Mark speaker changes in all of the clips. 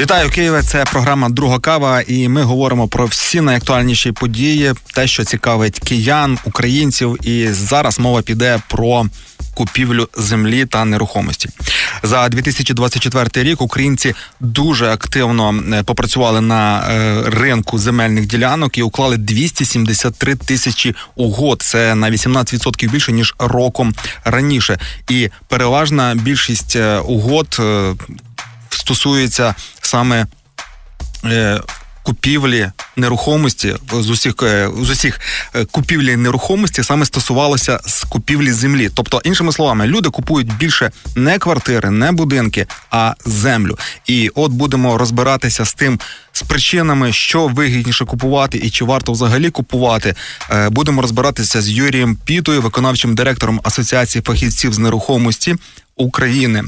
Speaker 1: Вітаю Києве. Це програма Друга кава, і ми говоримо про всі найактуальніші події, те, що цікавить киян, українців. І зараз мова піде про купівлю землі та нерухомості. За 2024 рік українці дуже активно е, попрацювали на е, ринку земельних ділянок і уклали 273 тисячі угод. Це на 18% більше ніж роком раніше. І переважна більшість е, угод стосується саме е, купівлі нерухомості з усіх е, з усіх е, купівлі нерухомості саме стосувалося з купівлі землі. Тобто, іншими словами, люди купують більше не квартири, не будинки, а землю. І от будемо розбиратися з тим, з причинами, що вигідніше купувати і чи варто взагалі купувати. Будемо розбиратися з Юрієм Пітою, виконавчим директором Асоціації фахівців з нерухомості України.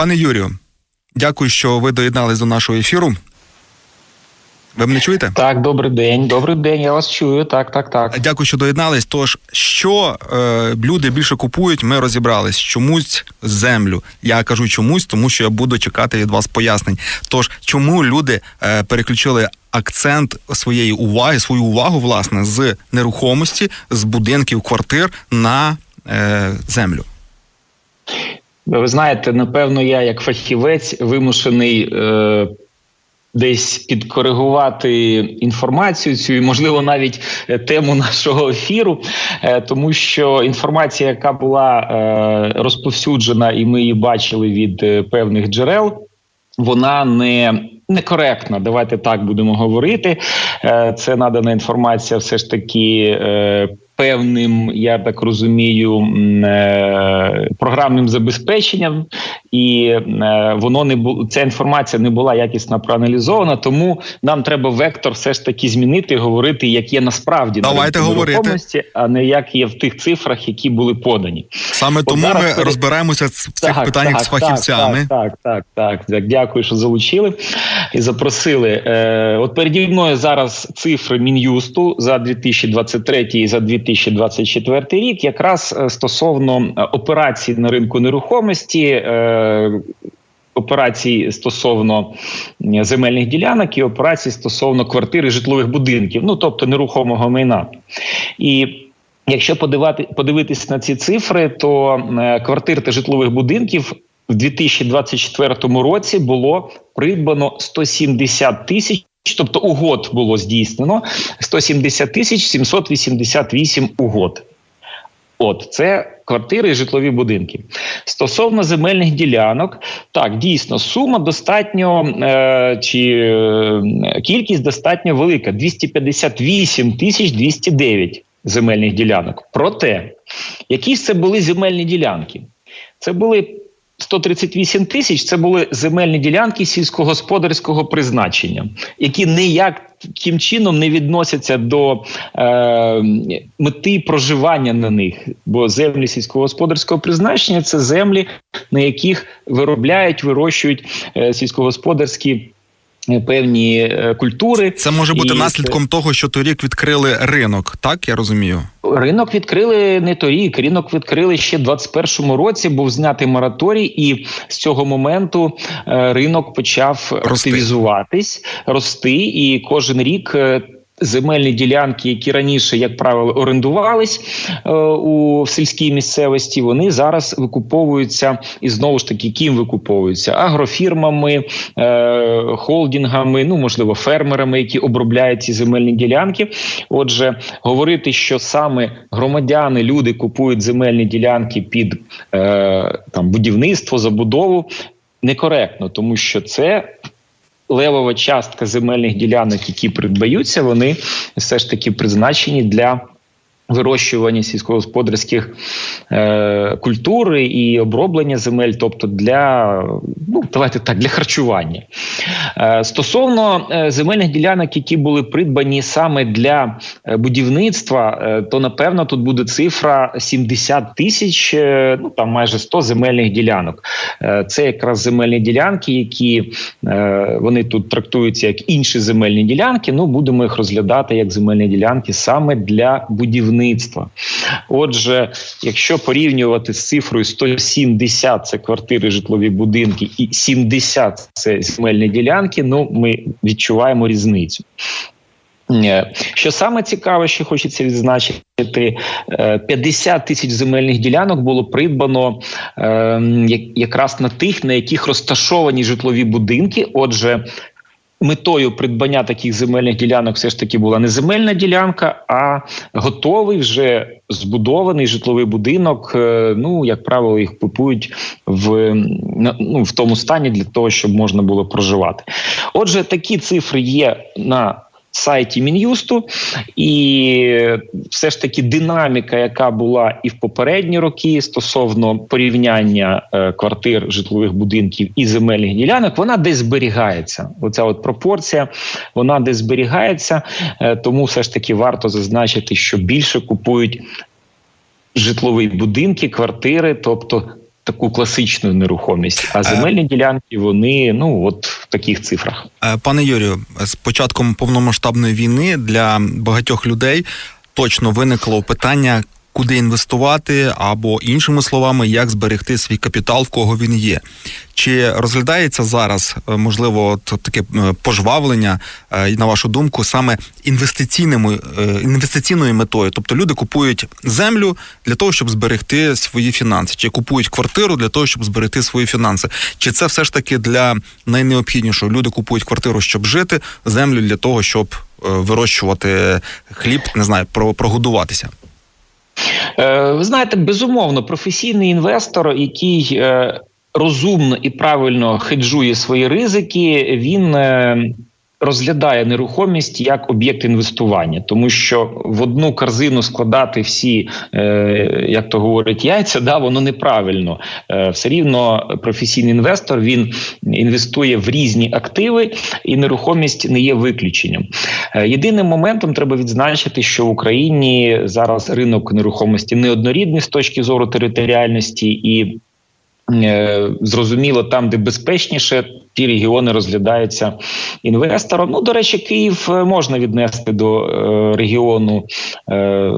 Speaker 1: Пане Юрію, дякую, що ви доєднались до нашого ефіру. Ви мене чуєте?
Speaker 2: Так, добрий день, добрий день. Я вас чую. Так, так, так.
Speaker 1: Дякую, що доєднались. Тож, що е, люди більше купують, ми розібрались. Чомусь землю. Я кажу чомусь, тому що я буду чекати від вас пояснень. Тож, чому люди е, переключили акцент своєї уваги, свою увагу, власне, з нерухомості, з будинків, квартир на е, землю?
Speaker 2: Ви знаєте, напевно, я як фахівець вимушений. Е- Десь підкоригувати інформацію цю і можливо навіть е, тему нашого ефіру, е, тому що інформація, яка була е, розповсюджена, і ми її бачили від певних джерел, вона не некоректна. Давайте так будемо говорити. Це надана інформація, все ж таки певним, я так розумію, е, програмним забезпеченням, і е, воно не було ця інформація не була якісно проаналізована. Тому нам треба вектор все ж таки змінити, говорити, як є насправді
Speaker 1: Давайте
Speaker 2: на
Speaker 1: говорити.
Speaker 2: а не як є в тих цифрах, які були подані.
Speaker 1: Саме От тому ми перед... розбираємося в цих так, питаннях так, з фахівцями.
Speaker 2: Так, так, так, так. Дякую, що залучили і запросили. Е, От переді мною зараз цифри мін'юсту за 2023 і за 2024 2024 рік, якраз е, стосовно е, операцій на ринку нерухомості. Е, операцій стосовно земельних ділянок і операцій стосовно квартир і житлових будинків, ну тобто нерухомого майна. І якщо подивати, подивитися на ці цифри, то квартир та житлових будинків в 2024 році було придбано 170 тисяч Тобто угод було здійснено 170 тисяч 788 угод. От це квартири і житлові будинки. Стосовно земельних ділянок, так дійсно сума достатньо е, чи е, кількість достатньо велика: 258 тисяч 209 земельних ділянок. Проте, які ж це були земельні ділянки? Це були 138 тисяч це були земельні ділянки сільськогосподарського призначення, які ніяким чином не відносяться до е, мети проживання на них. Бо землі сільськогосподарського призначення це землі, на яких виробляють, вирощують е, сільськогосподарські. Е, певні е, культури
Speaker 1: це може бути і... наслідком того, що торік відкрили ринок, так я розумію.
Speaker 2: Ринок відкрили не торік. Ринок відкрили ще в 21-му році. Був знятий мораторій, і з цього моменту е, ринок почав рости. активізуватись, рости, і кожен рік земельні ділянки, які раніше, як правило, орендувались е, у сільській місцевості, вони зараз викуповуються і знову ж таки ким викуповуються агрофірмами, е, холдингами, ну можливо, фермерами, які обробляють ці земельні ділянки. Отже, говорити, що саме громадяни, люди купують земельні ділянки під е, там будівництво, забудову. Некоректно, тому що це левова частка земельних ділянок, які придбаються, вони все ж таки призначені для Вирощування сільськогосподарських е, культур і оброблення земель, тобто для ну давайте так для харчування. Е, стосовно е, земельних ділянок, які були придбані саме для е, будівництва, е, то напевно тут буде цифра 70 тисяч, е, ну там майже 100 земельних ділянок. Е, це якраз земельні ділянки, які е, вони тут трактуються як інші земельні ділянки. Ну будемо їх розглядати як земельні ділянки саме для будівництва. Отже, якщо порівнювати з цифрою 170 – це квартири, житлові будинки, і 70 – це земельні ділянки. Ну ми відчуваємо різницю. Е, Що саме цікаве, що хочеться відзначити, е, 50 тисяч земельних ділянок було придбано е, якраз на тих, на яких розташовані житлові будинки. Отже, метою придбання таких земельних ділянок все ж таки була не земельна ділянка, а готовий вже збудований житловий будинок. Е, Ну, як правило, їх купують в, ну, в тому стані для того, щоб можна було проживати. Отже, такі цифри є на сайті Мін'юсту, і все ж таки динаміка, яка була і в попередні роки стосовно порівняння е, квартир, житлових будинків і земельних ділянок, вона десь зберігається. Оця от пропорція, вона десь зберігається, е, тому все ж таки варто зазначити, що більше купують житлові будинки, квартири, тобто. Таку класичну нерухомість, а земельні ділянки вони ну от в таких цифрах.
Speaker 1: Е, Пане Юрію, з початком повномасштабної війни для багатьох людей точно виникло питання, куди інвестувати, або іншими словами, як зберегти свій капітал, в кого він є. Чи розглядається зараз е, можливо таке е, пожвавлення, е, на вашу думку, саме інвестиційними інвестиційною метою? Тобто люди купують землю для того, щоб зберегти свої фінанси, чи купують квартиру для того, щоб зберегти свої фінанси? Чи це все ж таки для найнеобхіднішого? Люди купують квартиру, щоб жити, землю для того, щоб вирощувати хліб, не знаю, про прогодуватися.
Speaker 2: Е, Ви знаєте, безумовно, професійний інвестор, який е, розумно і правильно хеджує свої ризики, він е, розглядає нерухомість як об'єкт інвестування, тому що в одну корзину складати всі, е, як то говорять, яйця, да, воно неправильно. Е, Все рівно професійний інвестор він інвестує в різні активи, і нерухомість не є виключенням. Е, Єдиним моментом треба відзначити, що в Україні зараз ринок нерухомості неоднорідний з точки зору територіальності і. е, Зрозуміло, там, де безпечніше, ті регіони розглядаються інвестором. Ну, до речі, Київ е, можна віднести до е, регіону е,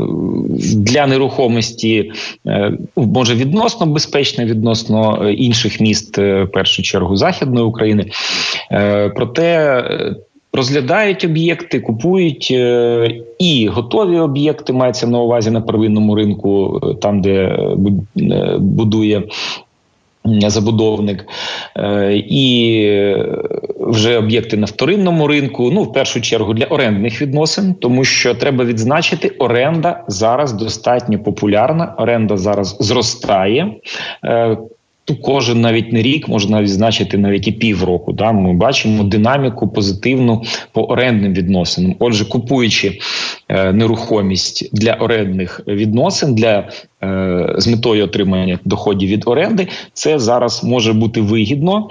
Speaker 2: для нерухомості, може відносно безпечне, відносно інших міст, в першу чергу Західної України. Проте розглядають об'єкти, купують і готові об'єкти мається на увазі на первинному ринку, там де буд- будує. Забудовник Е, і е, вже об'єкти на вторинному ринку. Ну, в першу чергу для орендних відносин, тому що треба відзначити, оренда зараз достатньо популярна. Оренда зараз зростає. Кожен навіть не рік, можна відзначити навіть і півроку. Да, ми бачимо динаміку позитивну по орендним відносинам. Отже, купуючи е, нерухомість для орендних відносин, для е, з метою отримання доходів від оренди, це зараз може бути вигідно.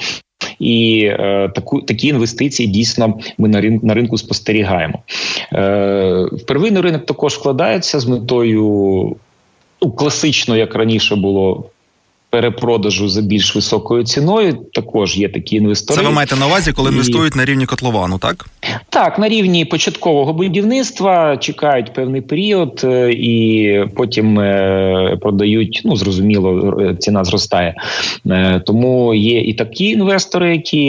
Speaker 2: І е, таку такі інвестиції дійсно ми на ринку на ринку спостерігаємо. Е, Первинний ринок також вкладається з метою ну, класично, як раніше було. Перепродажу за більш високою ціною також є такі інвестори.
Speaker 1: Це ви маєте на увазі, коли
Speaker 2: І-
Speaker 1: інвестують на рівні котловану, так?
Speaker 2: Так, на рівні початкового будівництва чекають певний період е, і потім е, продають. Ну зрозуміло, е, ціна зростає. Тому є і такі інвестори, які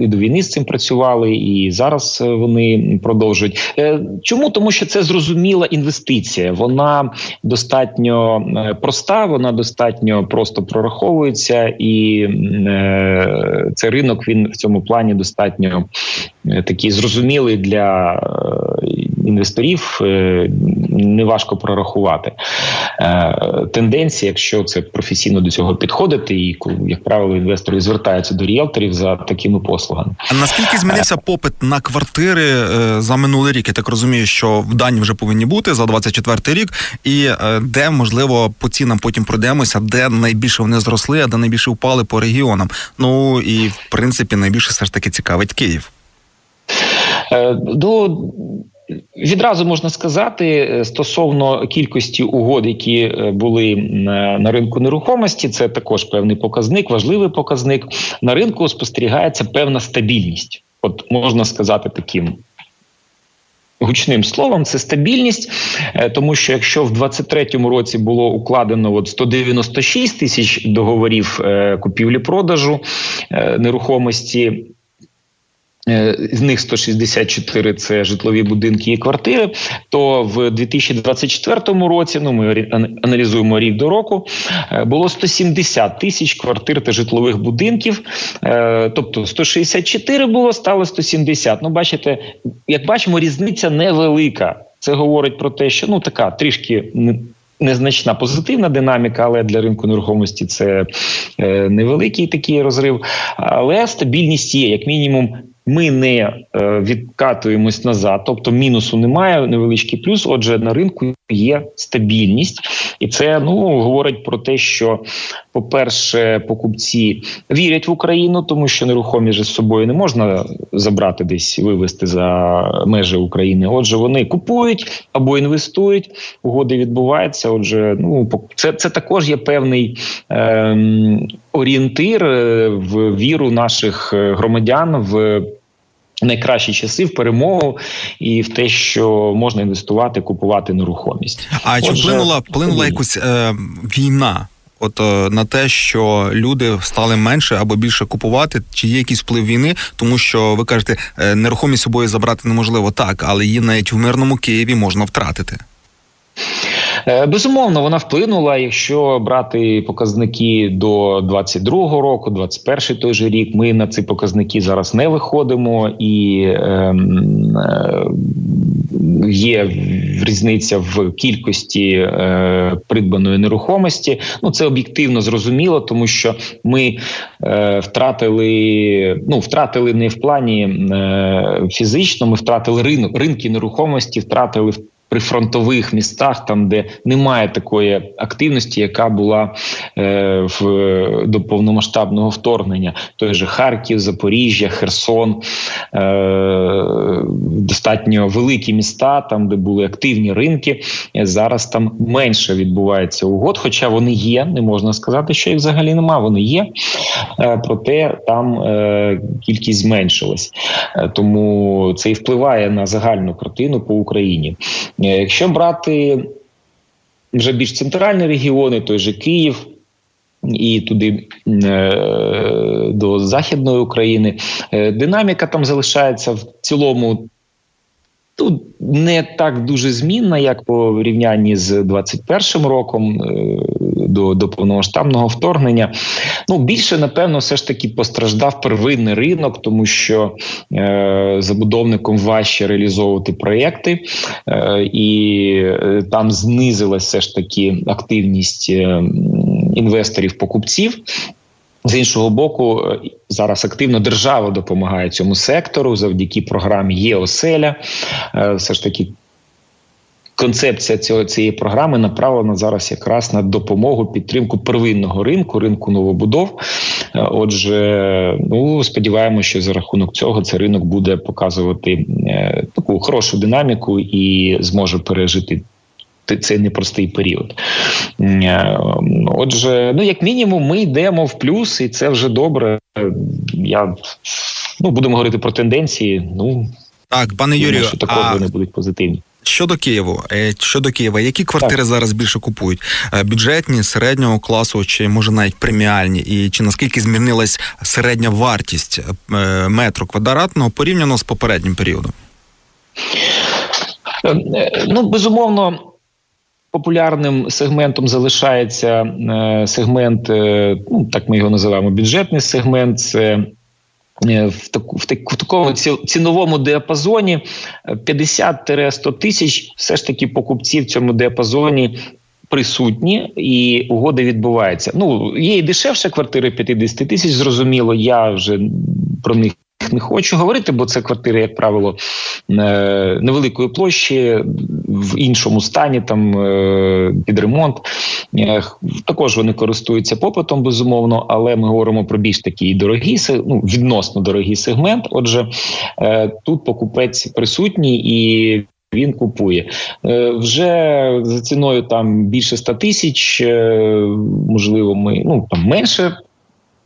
Speaker 2: і до війни з цим працювали, і зараз вони продовжують. Чому? Тому що це зрозуміла інвестиція. Вона достатньо проста, вона достатньо просто прораховується, і е, цей ринок він в цьому плані достатньо е, такий зрозумілий для е, інвесторів. е, Неважко прорахувати Е, тенденції, якщо це професійно до цього підходити, і як правило, інвестори звертаються до ріелторів за такими послугами.
Speaker 1: А наскільки змінився попит на квартири е, за минулий рік? Я так розумію, що в дані вже повинні бути за 24 рік, і е, де можливо по цінам потім пройдемося, де найбільше вони зросли, а де найбільше впали по регіонам. Ну і в принципі найбільше все ж таки цікавить Київ.
Speaker 2: Е, До відразу можна сказати е, стосовно кількості угод, які е, були на, на ринку нерухомості, це також певний показник, важливий показник. На ринку спостерігається певна стабільність. От можна сказати таким. Гучним словом, це стабільність, е, тому що якщо в 23-му році було укладено от 196 тисяч договорів е, купівлі-продажу е, нерухомості, Е, з них 164 – це житлові будинки і квартири. То в 2024 році, ну ми аналізуємо рік до року, е, було 170 тисяч квартир та житлових будинків. Е, Тобто 164 було, стало 170. Ну, бачите, як бачимо, різниця невелика. Це говорить про те, що ну така трішки. Незначна позитивна динаміка, але для ринку нерухомості це е, невеликий такий розрив. Але стабільність є, як мінімум, ми не е, відкатуємось назад, тобто мінусу немає, невеличкий плюс. Отже, на ринку є стабільність, і це ну говорить про те, що, по-перше, покупці вірять в Україну, тому що нерухомість з собою не можна забрати десь вивезти за межі України. Отже, вони купують або інвестують. Угоди відбуваються. Отже, ну це, це також є певний ем, орієнтир е, в віру наших е, громадян в. Найкращі часи в перемогу і в те, що можна інвестувати, купувати нерухомість.
Speaker 1: А чи вплинула вплинула якось е, війна? От е, на те, що люди стали менше або більше купувати, чи є якийсь вплив війни, тому що ви кажете, е, нерухомість собою забрати неможливо так, але її навіть в мирному Києві можна втратити.
Speaker 2: Е, Безумовно, вона вплинула. Якщо брати показники до 22-го року, 21-й той же рік, ми на ці показники зараз не виходимо, і ем, е, є різниця в кількості е, придбаної нерухомості. Ну це об'єктивно зрозуміло, тому що ми е, втратили, ну втратили не в плані е, фізично, ми втратили ринок ринки нерухомості, втратили в прифронтових містах, там де немає такої активності, яка була е, в до повномасштабного вторгнення. Той же Харків, Запоріжжя, Херсон, е, достатньо великі міста, там де були активні ринки. Е, Зараз там менше відбувається угод, хоча вони є. Не можна сказати, що їх взагалі немає. Вони є, е, проте там е, кількість зменшилась. Е, Тому це і впливає на загальну картину по Україні. Е, Якщо брати вже більш центральні регіони, той же Київ. І туди е, до Західної України е, динаміка там залишається в цілому тут не так дуже змінна, як по рівнянні з 21 роком е, до, до повномасштабного вторгнення. Ну більше напевно, все ж таки постраждав первинний ринок, тому що е, забудовникам важче реалізовувати проекти, е, і е, там знизилась все ж таки активність е, м, інвесторів-покупців. З іншого боку, е, зараз активно держава допомагає цьому сектору завдяки програмі ЄОселя. Е, Все ж таки. Концепція цього цієї програми направлена зараз якраз на допомогу підтримку первинного ринку, ринку новобудов. Е, Отже, ну сподіваємося, що за рахунок цього цей ринок буде показувати таку хорошу динаміку і зможе пережити цей непростий період. Е, Отже, ну як мінімум, ми йдемо в плюс, і це вже добре. Я ну будемо говорити про тенденції. Ну
Speaker 1: Так, пане Юрію,
Speaker 2: що також
Speaker 1: а
Speaker 2: вони будуть позитивні.
Speaker 1: щодо Києву, е, щодо Києва, які квартири зараз більше купують? Е, Бюджетні, середнього класу, чи може навіть преміальні? І чи наскільки змінилась середня вартість метру квадратного порівняно з попереднім періодом?
Speaker 2: Ну, безумовно, популярним сегментом залишається е, сегмент, е, ну так ми його називаємо бюджетний сегмент. Це е, в таку в такому ціновому діапазоні е, 50-100 тисяч. Все ж таки покупці в цьому діапазоні. Присутні і угоди відбуваються. Ну є і дешевше квартири 50 тисяч. Зрозуміло, я вже про них не хочу говорити, бо це квартири, як правило, е, невеликої площі в іншому стані, там е, під ремонт. Е, Також вони користуються попитом, безумовно, але ми говоримо про більш такий дорогий се- ну, відносно дорогий сегмент. Отже, тут покупець присутній і. Він купує вже за ціною там більше 100 тисяч. Можливо, ми ну там менше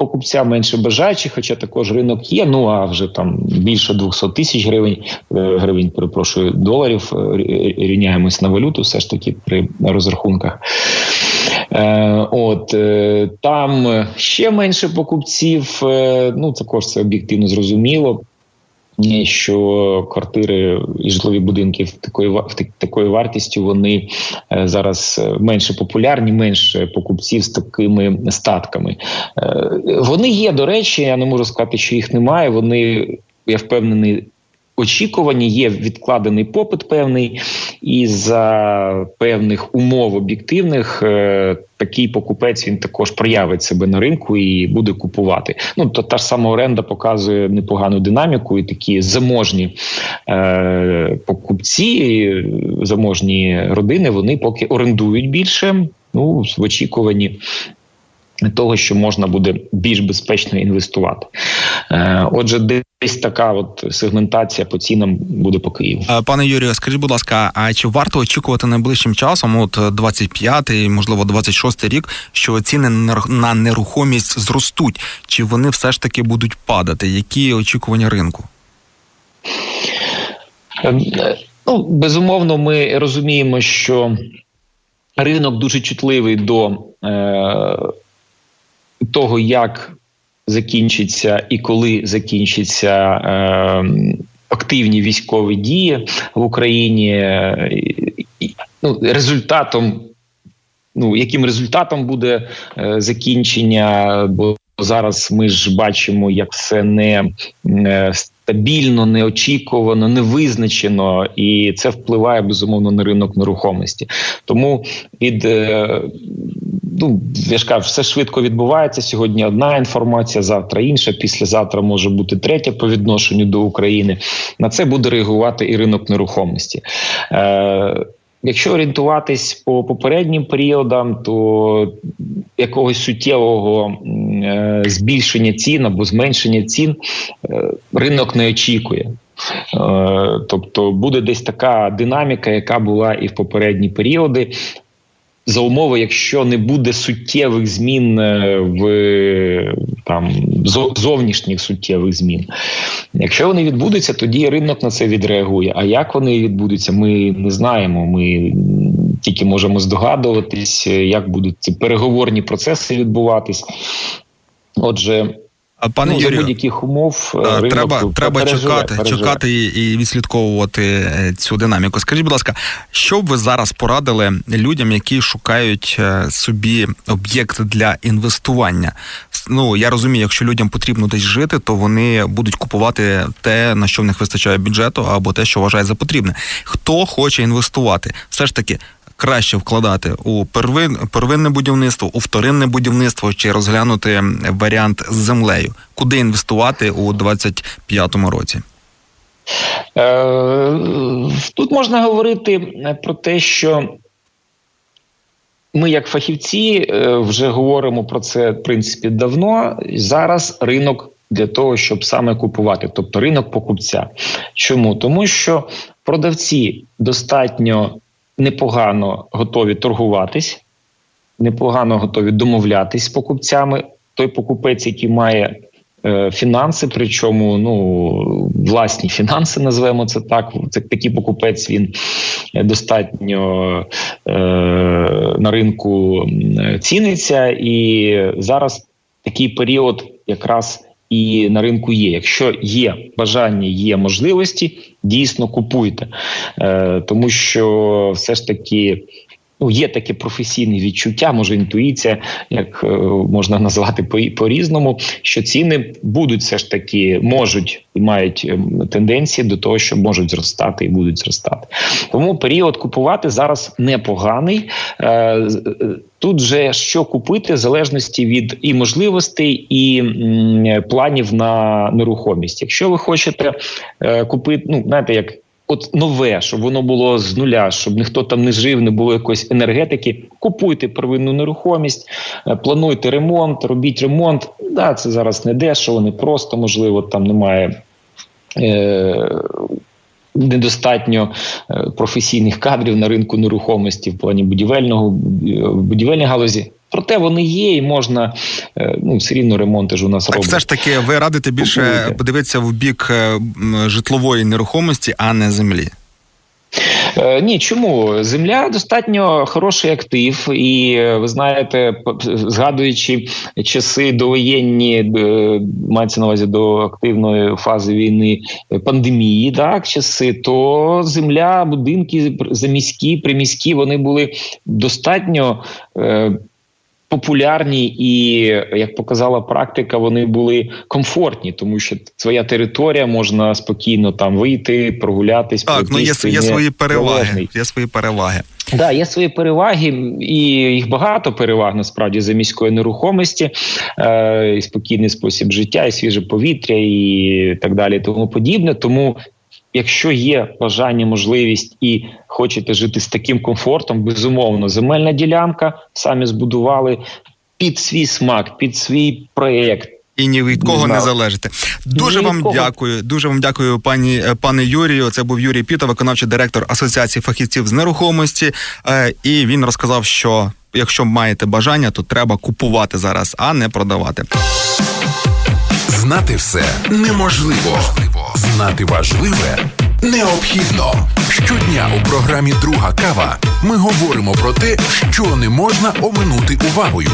Speaker 2: покупця, менше бажаючих, хоча також ринок є. Ну а вже там більше 200 тисяч гривень е, гривень, перепрошую, доларів. е, Рівняємось на валюту, все ж таки при розрахунках. Е, от е, там ще менше покупців. Е, ну також це об'єктивно зрозуміло. Що квартири і житлові будинки в такої в такою вартістю вони е, зараз е, менше популярні, менше покупців з такими статками. Е, Вони є, до речі, я не можу сказати, що їх немає. Вони я впевнений. Очікувані є відкладений попит певний, і за певних умов об'єктивних е, такий покупець він також проявить себе на ринку і буде купувати. Ну то та ж сама оренда показує непогану динаміку, і такі заможні е, покупці, заможні родини, вони поки орендують більше. Ну в очікуванні того, що можна буде більш безпечно інвестувати. Е, Отже, десь така от сегментація по цінам буде по Києву.
Speaker 1: Е, Пане Юрію, скажіть, будь ласка, а чи варто очікувати найближчим часом, от 25-й, можливо, 26-й рік, що ціни на нерухомість зростуть? Чи вони все ж таки будуть падати? Які очікування ринку?
Speaker 2: Е, Ну, безумовно, ми розуміємо, що ринок дуже чутливий до е, того, як закінчиться і коли закінчаться е, активні військові дії в Україні. Е, Ну, результатом, ну яким результатом буде е, закінчення, бо зараз ми ж бачимо, як все не е, стабільно, неочікувано, невизначено, і це впливає безумовно на ринок нерухомості. Тому від е, ну я ж кажу, все швидко відбувається. Сьогодні одна інформація, завтра інша, післязавтра може бути третя по відношенню до України. На це буде реагувати і ринок нерухомості. Е, Якщо орієнтуватись по попереднім періодам, то якогось суттєвого е, збільшення цін або зменшення цін е, ринок не очікує. Е, Тобто буде десь така динаміка, яка була і в попередні періоди. За умови, якщо не буде суттєвих змін е, в там зовнішніх суттєвих змін. Якщо вони відбудуться, тоді ринок на це відреагує. А як вони відбудуться, ми не знаємо. Ми тільки можемо здогадуватись, е, як будуть ці переговорні процеси відбуватись. Отже,
Speaker 1: Пане
Speaker 2: ну, за будь-яких умов е,
Speaker 1: Е,
Speaker 2: ринок
Speaker 1: Треба, треба
Speaker 2: переживе,
Speaker 1: чекати,
Speaker 2: переживе.
Speaker 1: чекати і і відслідковувати е, цю динаміку. Скажіть, будь ласка, що б ви зараз порадили людям, які шукають собі об'єкт для інвестування? Ну я розумію, якщо людям потрібно десь жити, то вони будуть купувати те, на що в них вистачає бюджету, або те, що вважають за потрібне. Хто хоче інвестувати, все ж таки. Краще вкладати у первин, первинне будівництво, у вторинне будівництво чи розглянути варіант з землею, куди інвестувати у 25-му році.
Speaker 2: Е, Тут можна говорити е, про те, що ми, як фахівці, е, вже говоримо про це в принципі давно. Зараз ринок для того, щоб саме купувати, тобто ринок покупця. Чому? Тому що продавці достатньо непогано готові торгуватись, непогано готові домовлятись з покупцями. Той покупець, який має е, фінанси, причому ну власні фінанси, назвемо це так. Це такий покупець. Він достатньо е, на ринку ціниться, і зараз такий період якраз. І на ринку є. Якщо є бажання, є можливості, дійсно купуйте, е, тому що все ж таки ну, є таке професійне відчуття, може інтуїція, як е, можна назвати по, по-різному, що ціни будуть все ж таки можуть і мають ем, тенденції до того, що можуть зростати і будуть зростати. Тому період купувати зараз непоганий. Е, е, Тут же що купити в залежності від і можливостей, і планів на нерухомість. Якщо ви хочете купити, ну знаєте, як от нове, щоб воно було з нуля, щоб ніхто там не жив, не було якоїсь енергетики. Купуйте первинну нерухомість, е, плануйте ремонт, робіть ремонт. Да, це зараз не дешево, не просто можливо, там немає. Е- Недостатньо е, професійних кадрів на ринку нерухомості в плані будівельного е, будівельної галузі. Проте вони є, і можна е, ну все рівно ремонти ж у нас
Speaker 1: Так
Speaker 2: роблять.
Speaker 1: все ж таки, ви радите більше
Speaker 2: Купуйте.
Speaker 1: подивитися в бік е, житлової нерухомості, а не землі.
Speaker 2: Е, Ні, чому земля достатньо хороший актив, і ви знаєте, згадуючи часи довоєнні, мається на увазі до активної фази війни пандемії, так часи, то земля, будинки заміські, приміські, вони були достатньо. Популярні і, як показала практика, вони були комфортні, тому що твоя територія можна спокійно там вийти, прогулятись.
Speaker 1: Так, ну є, є свої переваги. Є свої переваги.
Speaker 2: Да, є свої переваги, і їх багато переваг насправді за міської нерухомості, е, і спокійний спосіб життя, і свіже повітря, і так далі, і тому подібне. Тому, якщо є бажання, можливість і хочете жити з таким комфортом, безумовно, земельна ділянка самі збудували під свій смак, під свій проєкт.
Speaker 1: І ні від кого не
Speaker 2: знав.
Speaker 1: залежите. Дуже
Speaker 2: Ні
Speaker 1: вам
Speaker 2: кого.
Speaker 1: дякую. Дуже вам дякую, пані е, пане Юрію. Це був Юрій Піта, виконавчий директор Асоціації фахівців з нерухомості. Е, І він розказав, що якщо маєте бажання, то треба купувати зараз, а не продавати.
Speaker 3: Знати все неможливо. Знати важливе необхідно. Щодня у програмі Друга кава ми говоримо про те, що не можна оминути увагою.